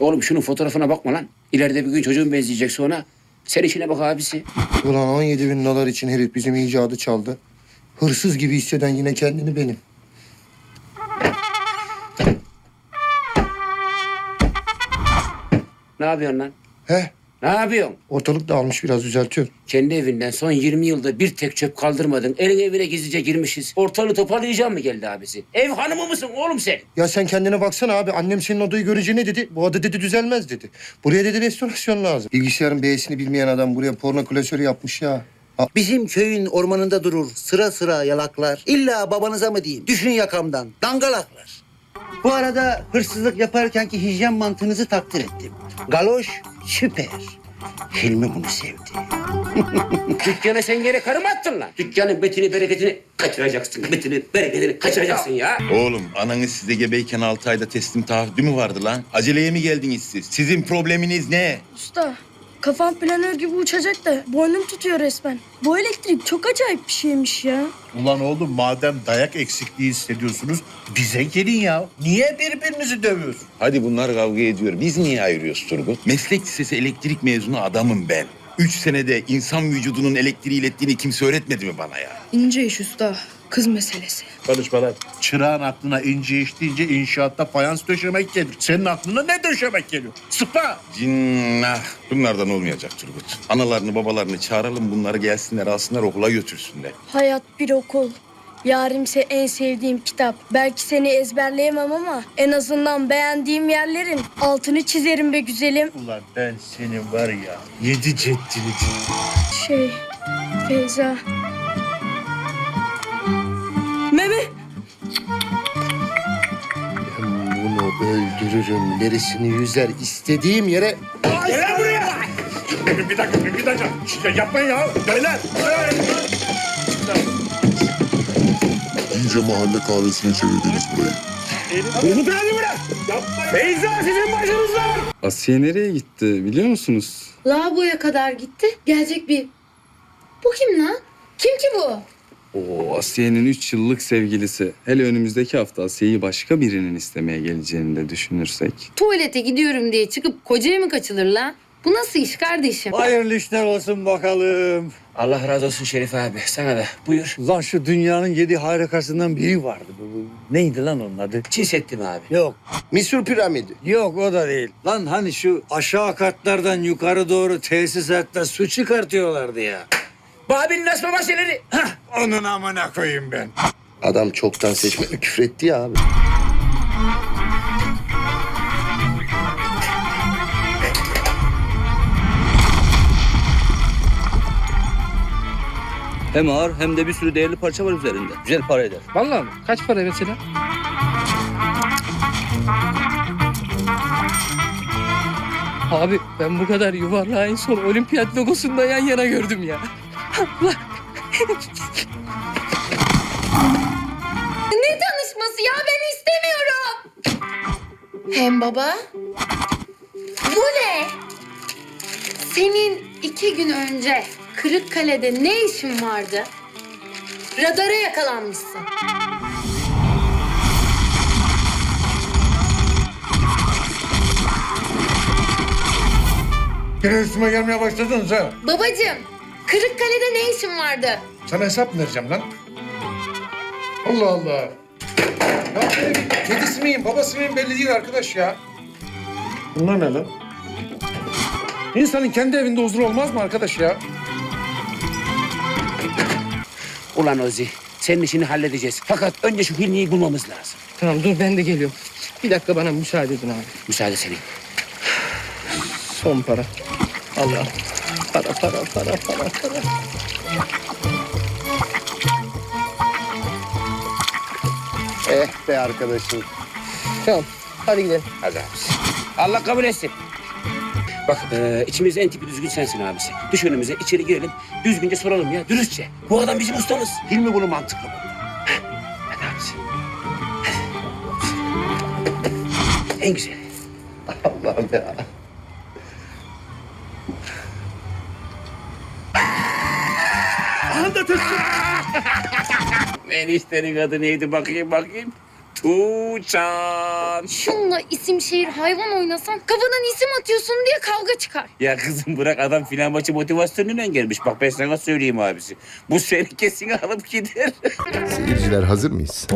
Oğlum şunun fotoğrafına bakma lan. İleride bir gün çocuğun benzeyecek sonra. Sen işine bak abisi. Ulan 17 bin dolar için herif bizim icadı çaldı. Hırsız gibi hisseden yine kendini benim. Ne yapıyorsun lan? He? Ne yapıyorsun? Ortalık dağılmış biraz düzeltiyorum. Kendi evinden son 20 yılda bir tek çöp kaldırmadın. Elin evine gizlice girmişiz. Ortalığı toparlayacağım mı geldi abisi? Ev hanımı mısın oğlum sen? Ya sen kendine baksana abi. Annem senin odayı görünce ne dedi? Bu oda dedi düzelmez dedi. Buraya dedi restorasyon lazım. Bilgisayarın B'sini bilmeyen adam buraya porno klasörü yapmış ya. Bizim köyün ormanında durur sıra sıra yalaklar. İlla babanıza mı diyeyim? Düşün yakamdan. Dangalaklar. Bu arada hırsızlık yaparkenki hijyen mantığınızı takdir ettim. Galoş süper. Hilmi bunu sevdi. Dükkana sen gene karı mı attın lan? Dükkanın betini bereketini kaçıracaksın. Betini bereketini kaçıracaksın ya. Oğlum ananız size gebeyken 6 ayda teslim taahhüdü mü vardı lan? Aceleye mi geldiniz siz? Sizin probleminiz ne? Usta, kafam planör gibi uçacak da boynum tutuyor resmen. Bu elektrik çok acayip bir şeymiş ya. Ulan oğlum madem dayak eksikliği hissediyorsunuz bize gelin ya. Niye birbirinizi dövüyorsun? Hadi bunlar kavga ediyor. Biz niye ayırıyoruz Turgut? Meslek lisesi elektrik mezunu adamım ben. Üç senede insan vücudunun elektriği ilettiğini kimse öğretmedi mi bana ya? İnce iş usta, kız meselesi. Konuşma lan. Çırağın aklına ince iş deyince inşaatta fayans döşemek gelir. Senin aklına ne döşemek geliyor? Sıpa! Cinnah. Bunlardan olmayacak Turgut. Analarını babalarını çağıralım bunları gelsinler alsınlar okula götürsünler. Hayat bir okul. Yarimse en sevdiğim kitap. Belki seni ezberleyemem ama en azından beğendiğim yerlerin altını çizerim be güzelim. Ulan ben senin var ya yedi ceddini Şey, Feyza. Öldürürüm. Neresini yüzer istediğim yere... Bir dakika, bir dakika. Şişe yapmayın ya. Beyler. İyice mahalle kahvesine çevirdiniz burayı. Asiye nereye gitti biliyor musunuz? Lavaboya kadar gitti. Gelecek bir... Bu kim lan? Kim ki bu? Oo Asiye'nin 3 yıllık sevgilisi. Hele önümüzdeki hafta Asiye'yi başka birinin istemeye geleceğini de düşünürsek. Tuvalete gidiyorum diye çıkıp kocaya mı kaçılır lan? Bu nasıl iş kardeşim? Hayırlı işler olsun bakalım. Allah razı olsun Şerif abi. Sana da buyur. Lan şu dünyanın yedi harikasından biri vardı. Bu- Neydi lan onun adı? Çin ettim abi. Yok, Misur piramidi. yok o da değil. Lan hani şu aşağı katlardan yukarı doğru tesisatta su çıkartıyorlardı ya. Babil'in asma bahçeleri. Onun amına koyayım ben. Adam çoktan seçme küfretti ya abi. Hem ağır hem de bir sürü değerli parça var üzerinde. Güzel para eder. Vallahi mi? Kaç para mesela? Abi ben bu kadar yuvarlağı en son olimpiyat logosunda yan yana gördüm ya. Ne tanışması ya ben istemiyorum. Hem baba. Bu ne? Senin iki gün önce Kırıkkale'de ne işin vardı? Radara yakalanmışsın. Yine üstüme gelmeye başladınız ha. Babacığım, Kırıkkale'de ne işin vardı? Sana hesap mı vereceğim lan? Allah Allah. Ya benim kedisi miyim, babası mıyım belli değil arkadaş ya. Bunlar ne lan? İnsanın kendi evinde huzuru olmaz mı arkadaş ya? Ulan Ozi. Senin işini halledeceğiz. Fakat önce şu Hilmi'yi bulmamız lazım. Tamam dur ben de geliyorum. Bir dakika bana müsaade edin abi. Müsaade senin. Son para. Allah. Para para para para para. Eh be arkadaşım. Tamam hadi gidelim. Hadi abisi. Allah kabul etsin. Bak e, içimizde en tipi düzgün sensin abisi. Düş önümüze içeri girelim. Düzgünce soralım ya dürüstçe. Bu adam bizim ustamız. Hilmi bunu mantıklı. Heh, Hadi abisi. En güzel. Allah'ım ya. Eniştenin adı neydi bakayım bakayım. Tuğçan. Şunla isim şehir hayvan oynasan kafadan isim atıyorsun diye kavga çıkar. Ya kızım bırak adam filan maçı motivasyonuyla gelmiş. Bak ben sana söyleyeyim abisi. Bu seni kesin alıp gider. Seyirciler hazır mıyız?